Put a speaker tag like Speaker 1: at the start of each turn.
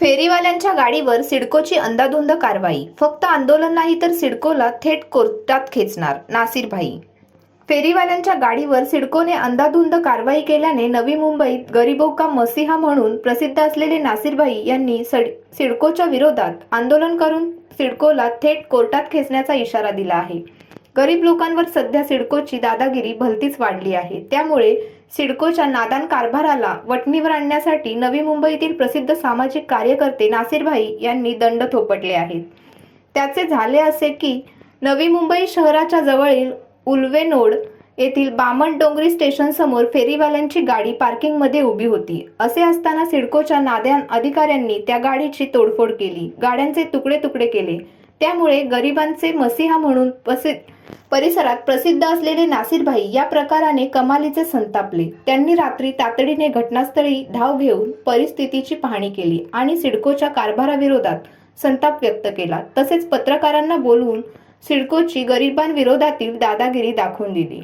Speaker 1: फेरीवाल्यांच्या गाडीवर सिडकोची अंदाधुंद कारवाई. फक्त आंदोलन नाही तर सिडकोला थेट कोर्टात खेचणार नासिर भाई फेरीवाल्यांच्या गाडीवर सिडकोने अंदाधुंद कारवाई केल्याने नवी मुंबईत गरीबो का मसिहा म्हणून प्रसिद्ध असलेले नासिरभाई यांनी सिडकोच्या विरोधात आंदोलन करून सिडकोला थेट कोर्टात खेचण्याचा इशारा दिला आहे. गरीब लोकांवर सध्या सिडकोची दादागिरी भलतीच वाढली आहे. त्यामुळे सिडकोच्या नादान कारभाराला वटणीवर आणण्यासाठी नवी मुंबईतील प्रसिद्ध सामाजिक कार्यकर्ते नासिरभाई यांनी दंड थोपटले आहेत. त्याचे झाले असे की नवी मुंबई शहराच्या जवळील उल्वेनोड येथील बामण डोंगरी स्टेशन समोर फेरीवाल्यांची गाडी पार्किंगमध्ये उभी होती. असे असताना सिडकोच्या नाद्या अधिकाऱ्यांनी त्या गाडीची तोडफोड केली. गाड्यांचे तुकडे तुकडे केले. त्यामुळे गरिबांचे मसीहा म्हणून प्रसिद्ध परिसरात प्रसिद्ध असलेले नासिरभाई या प्रकाराने कमालीचे संतापले. त्यांनी रात्री तातडीने घटनास्थळी धाव घेऊन परिस्थितीची पाहणी केली आणि सिडकोच्या कारभाराविरोधात संताप व्यक्त केला. तसेच पत्रकारांना बोलवून सिडकोची गरिबांविरोधातील दादागिरी दाखवून दिली.